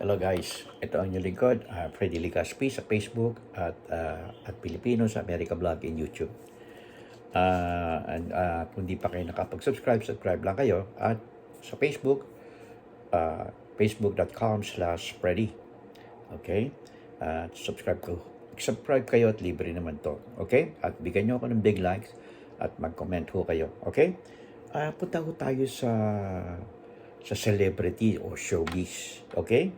Hello guys, ito ang inyong lingkod, uh, Freddy Ligaspi sa Facebook at uh, at Pilipino sa America Vlog in YouTube. Uh, and uh, kung di pa kayo nakapag-subscribe, subscribe lang kayo at sa Facebook, uh, facebook.com slash Freddy. Okay? Uh, subscribe ko. Subscribe kayo at libre naman to. Okay? At bigyan nyo ako ng big likes at mag-comment ho kayo. Okay? Uh, punta ho tayo sa sa celebrity o showbiz. Okay?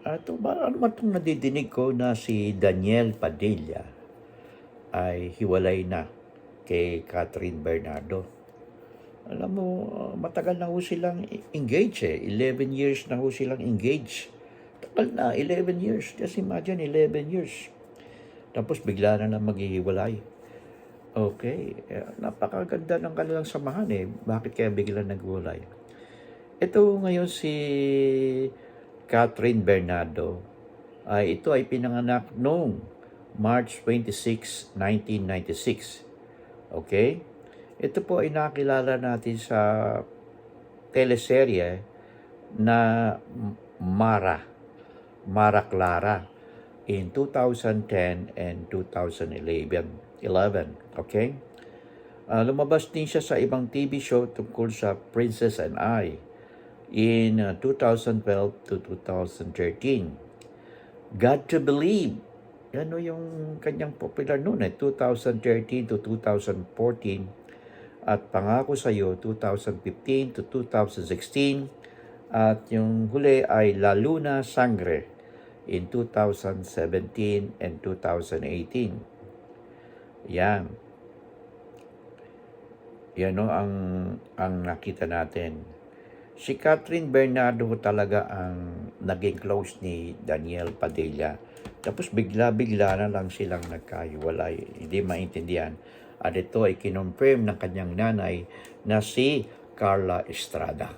At ba, ano man itong nadidinig ko na si Daniel Padilla ay hiwalay na kay Catherine Bernardo. Alam mo, uh, matagal na ho silang engaged eh. 11 years na ho silang engaged. Tagal na, 11 years. Just imagine, 11 years. Tapos bigla na lang maghihiwalay. Okay. Eh, napakaganda ng kanilang samahan eh. Bakit kaya bigla naghiwalay? Ito ngayon si Catherine Bernardo ay ito ay pinanganak noong March 26, 1996. Okay? Ito po ay nakilala natin sa teleserye na Mara, Mara Clara in 2010 and 2011. 11, okay? Uh, lumabas din siya sa ibang TV show tungkol sa Princess and I in uh, 2012 to 2013. God to Believe. Yan o yung kanyang popular noon eh, 2013 to 2014. At Pangako sa iyo 2015 to 2016. At yung huli ay La Luna Sangre in 2017 and 2018. Yan. Yan o ang, ang nakita natin si Catherine Bernardo talaga ang naging close ni Daniel Padilla. Tapos bigla-bigla na lang silang nagkahiwalay. Hindi maintindihan. At ito ay kinonfirm ng kanyang nanay na si Carla Estrada.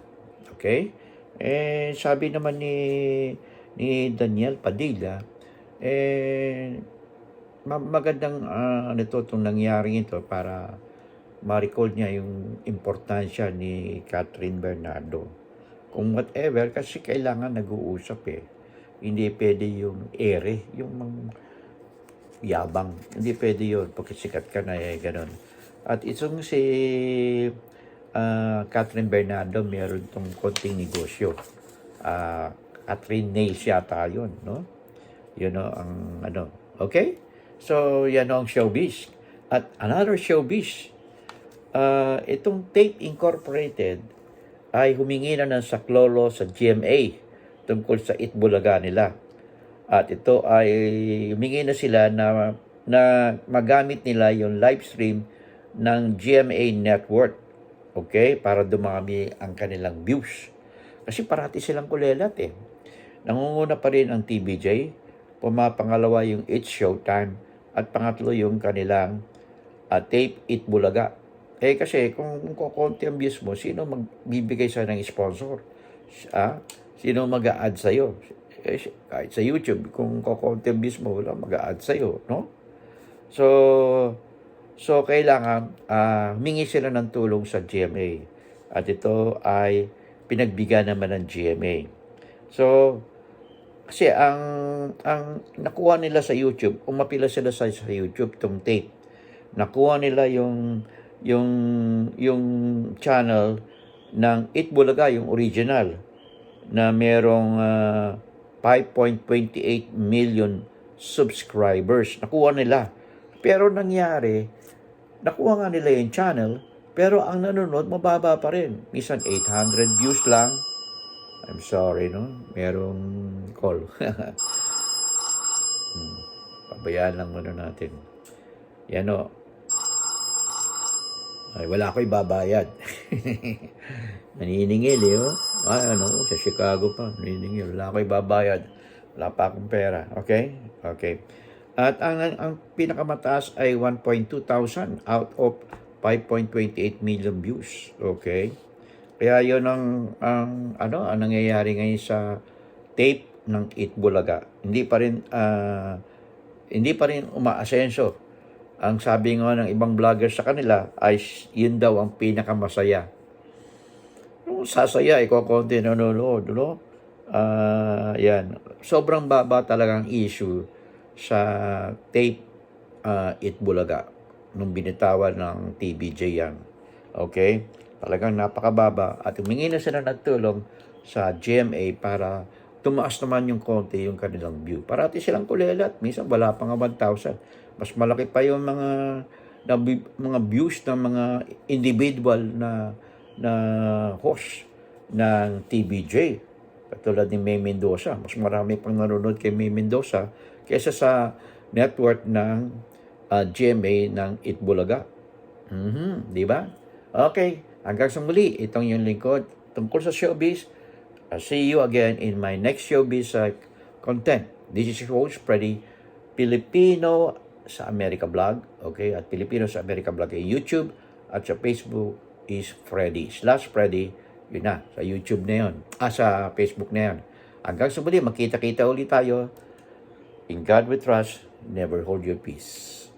Okay? Eh, sabi naman ni, ni Daniel Padilla, eh, magandang uh, ano to, itong nangyari ito para ma-recall niya yung importansya ni Catherine Bernardo. Kung whatever, kasi kailangan nag-uusap eh. Hindi pwede yung ere, yung mang yabang. Hindi pwede yun, pagka sikat ka na eh, ganun. At itong si uh, Catherine Bernardo, meron tong konting negosyo. Uh, Catherine Nails yata yun, no? Yun know, ang ano. Okay? So, yan ang showbiz. At another showbiz, uh, itong Tape Incorporated ay humingi na ng saklolo sa GMA tungkol sa Itbulaga nila. At ito ay humingi na sila na, na magamit nila yung live stream ng GMA Network. Okay? Para dumami ang kanilang views. Kasi parati silang kulelat eh. Nangunguna pa rin ang TBJ, pumapangalawa yung It's Showtime, at pangatlo yung kanilang uh, Tape Itbulaga. Eh kasi kung, kung konti ang views mo, sino magbibigay sa ng sponsor? Ah? Sino mag-a-add sa'yo? Eh, kahit sa YouTube, kung konti ang views mo, wala mag-a-add sa'yo, no? So, so kailangan uh, humingi sila ng tulong sa GMA. At ito ay pinagbigyan naman ng GMA. So, kasi ang ang nakuha nila sa YouTube, umapila sila sa, sa YouTube tong tape. Nakuha nila yung yung yung channel ng Itbulaga, yung original na merong uh, ah, 5.28 million subscribers. Nakuha nila. Pero nangyari, nakuha nga nila yung channel, pero ang nanonood, mababa pa rin. Minsan 800 views lang. I'm sorry, no? Merong call. hmm. Pabayaan lang muna natin. Yan o. Ay, wala ko ibabayad. Naniningil eh, oh. Ay, ano, sa Chicago pa, naniningil. Wala ko ibabayad. Wala pa akong pera. Okay? Okay. At ang, ang pinakamataas ay 1.2 thousand out of 5.28 million views. Okay? Kaya yon ang, ang, ano, ang nangyayari ngayon sa tape ng Itbulaga. Hindi pa rin, uh, hindi pa rin umaasenso ang sabi nga ng ibang vlogger sa kanila ay yun daw ang pinakamasaya. Yung sasaya, ikaw konti nanonood, no? Ah, yan. Sobrang baba talagang issue sa tape ah, Itbulaga nung binitawan ng TBJ yan. Okay? Talagang napakababa at humingi na sila ng tulong sa GMA para tumaas naman yung konti yung kanilang view. Parati silang kulelat. Minsan wala pa nga 1,000. Mas malaki pa yung mga na, mga views ng mga individual na na host ng TBJ. Katulad ni May Mendoza. Mas marami pang nanonood kay May Mendoza kaysa sa network ng ah, GMA ng Itbulaga. Mhm, di ba? Okay, hanggang sa muli, itong yung lingkod tungkol sa showbiz. I'll see you again in my next showbiz uh, content. This is your host, Freddy, Filipino sa America Vlog, okay? At Filipino sa America Vlog ay YouTube at sa Facebook is Freddy slash Freddy. Yun na, sa YouTube na yun. Ah, sa Facebook na yun. Hanggang sa muli, magkita-kita ulit tayo. In God we trust, never hold your peace.